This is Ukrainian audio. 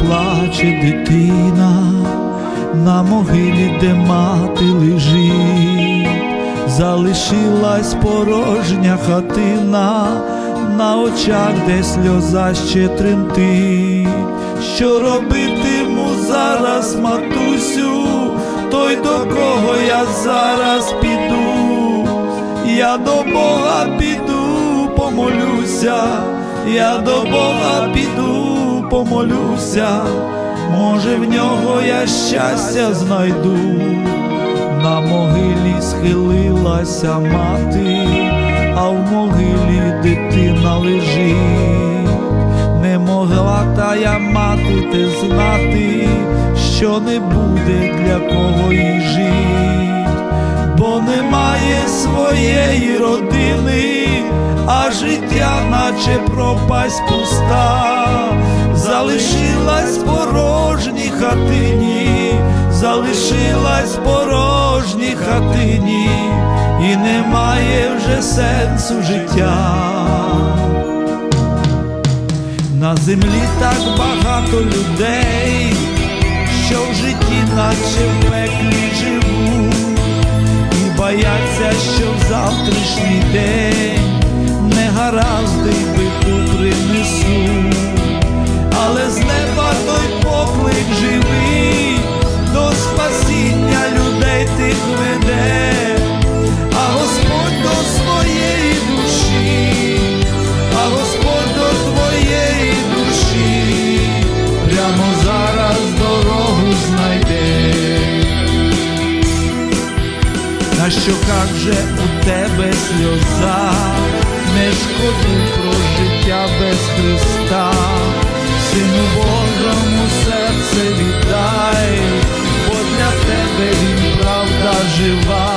плаче дитина на могилі, де мати лежить, залишилась порожня хатина, на очах, де сльоза ще тремтить. Що робитиму зараз, матусю, той до кого я зараз піду, я до Бога піду, помолюся, я до Бога піду, помолюся, може в нього я щастя знайду. На могилі схилилася мати, а в могилі дитина лежить. Не могла тая мати те знати, що не буде для кого їй жить, бо немає своєї родини, а життя, наче пропасть пуста, залишилась порожній хатині, залишилась порожній хатині, і немає вже сенсу життя. На землі так багато людей, що в житті, наче в пеклі живуть, і бояться, що в завтрашній день негаразди бику принесуть, але з неба той поклик живий, до спасіння людей тих веде, а Господь до своєї душі, а Господь до твоєї душі, прямо зараз дорогу знайде. На щоках же у тебе сльоза, не шкодуй про життя без Христа, Сину Божому серце віддай, бо для тебе він правда жива,